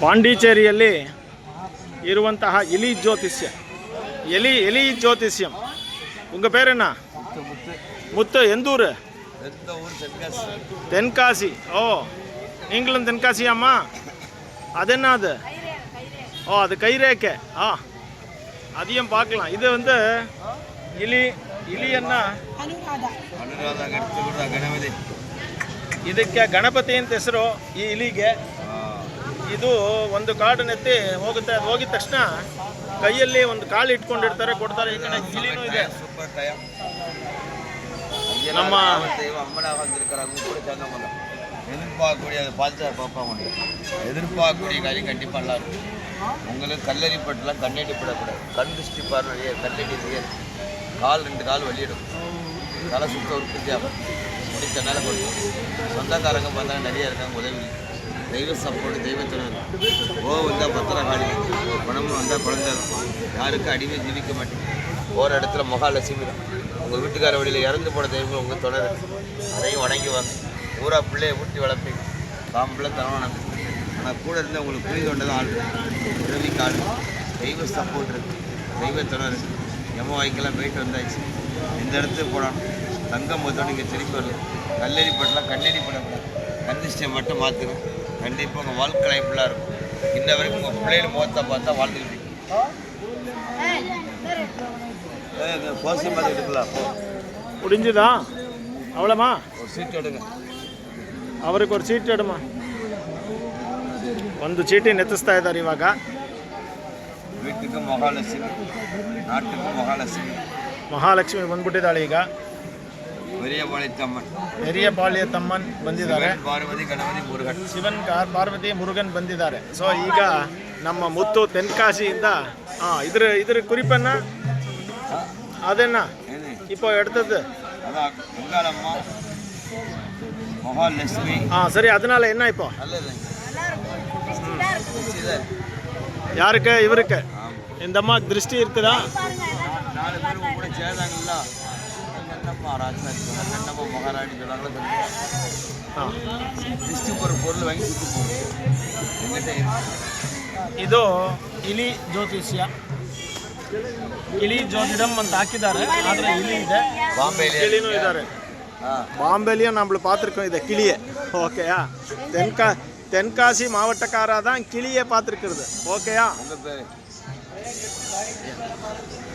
ಪಾಂಡಿಚೇರಿಯಲ್ಲಿ ಇರುವಂತಹ ಇಲಿ ಜ್ಯೋತಿಷ್ಯ ಎಲಿ ಎಲಿ ಜ್ಯೋತಿಷ್ಯಂ ಉಂಗ ಪೇರೆನ್ನ ಮುತ್ತು ಎಂದೂರು எந்த ஊர் தென்காசி தென்காசி ஓ நீங்களும் தென்காசி அம்மா அது என்ன அது ஓ அது கைரேக்கை ஆ அதையும் பார்க்கலாம் இது வந்து இலி இலி என்ன ಅನುರಾಧ ಗಣಪತಿ ಗಣಪತಿ ಇದಕ್ಕೆ ಗಣಪತಿ ಅಂತ ಹೆಸರು ಈ ಇಲಿಗೆ ಇದು ಒಂದು ಕಾಡನ್ನೆತ್ತಿ ಹೋಗುತ್ತೆ ಅದು ಹೋಗಿದ ತಕ್ಷಣ ಕೈಯಲ್ಲಿ ಒಂದು ಕಾಳು ಇಟ್ಕೊಂಡಿರ್ತಾರೆ ಕೊಡ್ತಾರೆ ಈ ಕಡೆ ಇಲಿನೂ ಇದೆ சூப்பர் டயம் நம்ம- தெய்வம் அம்மனாக வந்திருக்கிறாங்க கூட சொந்தமல்ல எதிர்பார்க்கக்கூடிய அது பார்த்து பார்ப்பாங்க எதிர்பார்க்கக்கூடிய காரியம் கண்டிப்பாக நல்லா இருக்கும் உங்களுக்கு கல்லறி பட்டுலாம் கண்ணடி படக்கூடாது கண் திருஷ்டி பார்வை கல்லடி ரியல் கால் ரெண்டு கால் வெளியிடும் தலை சுத்த உற்பத்தி ஆகும் முடித்த மேலே கொடுக்கும் சொந்தக்காரங்க பார்த்தாங்க நிறைய இருக்காங்க உதவி தெய்வ சப்போர்ட் தெய்வத்துடன் ஓ வந்தால் பத்திரகாளி. குணமும் வந்தால் குழந்தை யாருக்கும் அடிமை ஜீவிக்க மாட்டேன். ஒரு இடத்துல மகாலட்சுமி தான் உங்கள் வீட்டுக்கார வழியில் இறந்து போன தெய்வங்கள் உங்கள் தொடர் அதையும் வணங்குவாங்க ஊரா பிள்ளையை ஊட்டி வளர்ப்பீங்க. பாம்பிள்ள தரவானம் ஆனால் கூட இருந்து உங்களுக்கு புரிந்து கொண்டதான் ஆள். உதவிக்கு ஆள் தெய்வ சப்போர்ட் இருக்கு. தெய்வ தொடர் எம வாய்க்கெல்லாம் போயிட்டு வந்தாச்சு. இந்த இடத்துக்கு போனாலும் தங்கம் மொத்தம் இங்கே திருப்பி வரலாம் கல்லறி படலாம் கண்ணடி படக்கூடாது. கந்திஷ்டியை மட்டும் மாற்றுங்க கண்டிப்பாக உங்கள் வாழ்க்கை லைஃப்லாம் இருக்கும் இன்ன வரைக்கும் உங்கள் பிள்ளைகள் முகத்தை பார்த்தா வாழ்ந்துக்கிட்டு கோசி மாதிரி எடுக்கலாம் முடிஞ்சுதா அவ்வளோமா ஒரு சீட் எடுங்க ಅವ್ರಿಗೆ ಒಂದು ಚೀಟಿ ಇಡಮ್ಮ ಒಂದು ಚೀಟಿ ನೆತ್ತಿಸ್ತಾ ಇದ್ದಾರೆ ಇವಾಗ வீட்டுக்கு மகாலட்சுமி நாட்டுக்கு மகாலட்சுமி ಮಹಾಲಕ್ಷ್ಮಿ ಬಂದ್ಬಿಟ್ಟಿದ್ದಾಳೆ ಈಗ பெரிய பாளையத்தம்மன் ಹಿರಿಯ ಪಾಳ್ಯ ತಮ್ಮನ್ ಬಂದಿದ್ದಾರೆ சிவன், பார்வதி கணபதி முருகன் ಶಿವನ್ ಕಾರ್ ಪಾರ್ವತಿ ಮುರುಗನ್ ಬಂದಿದ್ದಾರೆ ಸೊ ಈಗ ನಮ್ಮ ಮುತ್ತು ತೆನ್ಕಾಶಿಯಿಂದ ಹಾಂ ಇದ್ರ ಇದ್ರ ಕುರಿಪನ್ನ ಅದನ್ನ ஏது இப்போ எடுத்தது அதான் பொங்காலம்மா மகாலட்சுமி ஆ சரி அதனால என்ன இப்போ நல்லது சீதர். யாருக்கு இவருக்கு ஆமாம் இந்த அம்மா திருஷ்டி இருக்குதா நாலு பேர் உங்க கூட சேர்ந்தாங்கல்ல கண்ணப்ப மகாராஜ்னு இருக்காங்க மகாராணி சொல்கிறாங்களோ தெரியும்? பொருள் வாங்கி விட்டு போகும் ಇದು ಇಲಿ ಜ್ಯೋತಿಷ್ಯ ಇಲಿ ಜ್ಯೋತಿಡಮ್ ಅಂತ ಹಾಕಿದ್ದಾರೆ ಆದರೆ ಇಲಿ ಇದೆ ಬಾಂಬೆಲಿ ಇಲಿನೂ ಇದ್ದಾರೆ பாம்பேலையும் நம்மள பார்த்துருக்கோம் இதை கிளியை. ஓகேயா தென்கா தென்காசி மாவட்டக்காரா தான் கிளியை பார்த்துருக்குறது. ஓகேயா